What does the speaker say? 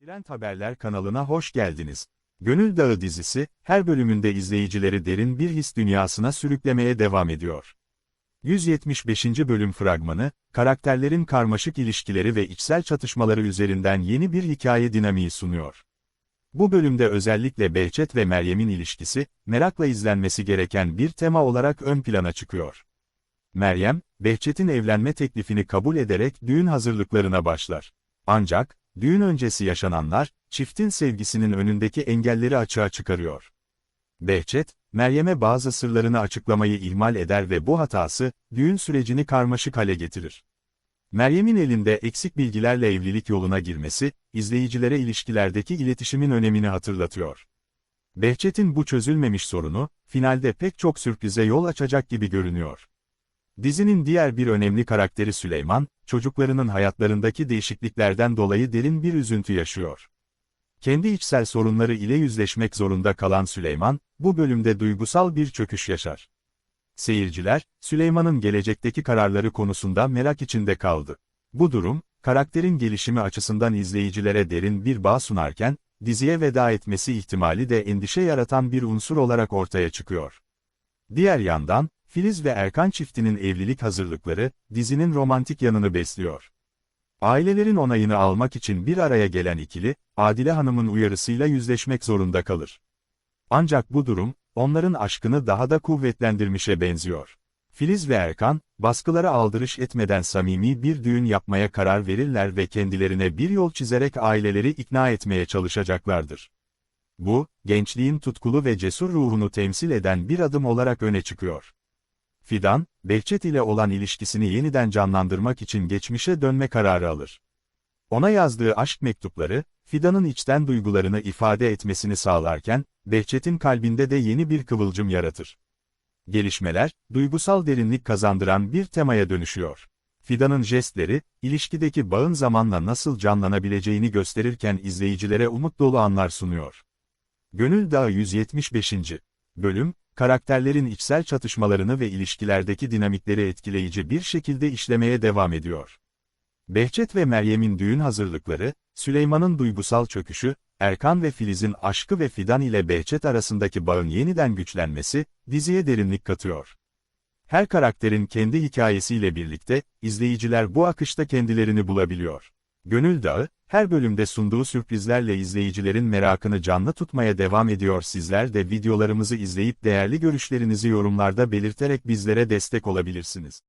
Trend Haberler kanalına hoş geldiniz. Gönül Dağı dizisi, her bölümünde izleyicileri derin bir his dünyasına sürüklemeye devam ediyor. 175. bölüm fragmanı, karakterlerin karmaşık ilişkileri ve içsel çatışmaları üzerinden yeni bir hikaye dinamiği sunuyor. Bu bölümde özellikle Behçet ve Meryem'in ilişkisi, merakla izlenmesi gereken bir tema olarak ön plana çıkıyor. Meryem, Behçet'in evlenme teklifini kabul ederek düğün hazırlıklarına başlar. Ancak, düğün öncesi yaşananlar, çiftin sevgisinin önündeki engelleri açığa çıkarıyor. Behçet, Meryem'e bazı sırlarını açıklamayı ihmal eder ve bu hatası, düğün sürecini karmaşık hale getirir. Meryem'in elinde eksik bilgilerle evlilik yoluna girmesi, izleyicilere ilişkilerdeki iletişimin önemini hatırlatıyor. Behçet'in bu çözülmemiş sorunu, finalde pek çok sürprize yol açacak gibi görünüyor. Dizinin diğer bir önemli karakteri Süleyman, çocuklarının hayatlarındaki değişikliklerden dolayı derin bir üzüntü yaşıyor. Kendi içsel sorunları ile yüzleşmek zorunda kalan Süleyman, bu bölümde duygusal bir çöküş yaşar. Seyirciler, Süleyman'ın gelecekteki kararları konusunda merak içinde kaldı. Bu durum, karakterin gelişimi açısından izleyicilere derin bir bağ sunarken, diziye veda etmesi ihtimali de endişe yaratan bir unsur olarak ortaya çıkıyor. Diğer yandan, Filiz ve Erkan çiftinin evlilik hazırlıkları, dizinin romantik yanını besliyor. Ailelerin onayını almak için bir araya gelen ikili, Adile Hanım'ın uyarısıyla yüzleşmek zorunda kalır. Ancak bu durum, onların aşkını daha da kuvvetlendirmişe benziyor. Filiz ve Erkan, baskılara aldırış etmeden samimi bir düğün yapmaya karar verirler ve kendilerine bir yol çizerek aileleri ikna etmeye çalışacaklardır. Bu, gençliğin tutkulu ve cesur ruhunu temsil eden bir adım olarak öne çıkıyor. Fidan, Behçet ile olan ilişkisini yeniden canlandırmak için geçmişe dönme kararı alır. Ona yazdığı aşk mektupları, Fidan'ın içten duygularını ifade etmesini sağlarken, Behçet'in kalbinde de yeni bir kıvılcım yaratır. Gelişmeler, duygusal derinlik kazandıran bir temaya dönüşüyor. Fidan'ın jestleri, ilişkideki bağın zamanla nasıl canlanabileceğini gösterirken izleyicilere umut dolu anlar sunuyor. Gönül Dağı 175. Bölüm, karakterlerin içsel çatışmalarını ve ilişkilerdeki dinamikleri etkileyici bir şekilde işlemeye devam ediyor. Behçet ve Meryem'in düğün hazırlıkları, Süleyman'ın duygusal çöküşü, Erkan ve Filiz'in aşkı ve Fidan ile Behçet arasındaki bağın yeniden güçlenmesi, diziye derinlik katıyor. Her karakterin kendi hikayesiyle birlikte, izleyiciler bu akışta kendilerini bulabiliyor. Gönül Dağı, her bölümde sunduğu sürprizlerle izleyicilerin merakını canlı tutmaya devam ediyor. Sizler de videolarımızı izleyip değerli görüşlerinizi yorumlarda belirterek bizlere destek olabilirsiniz.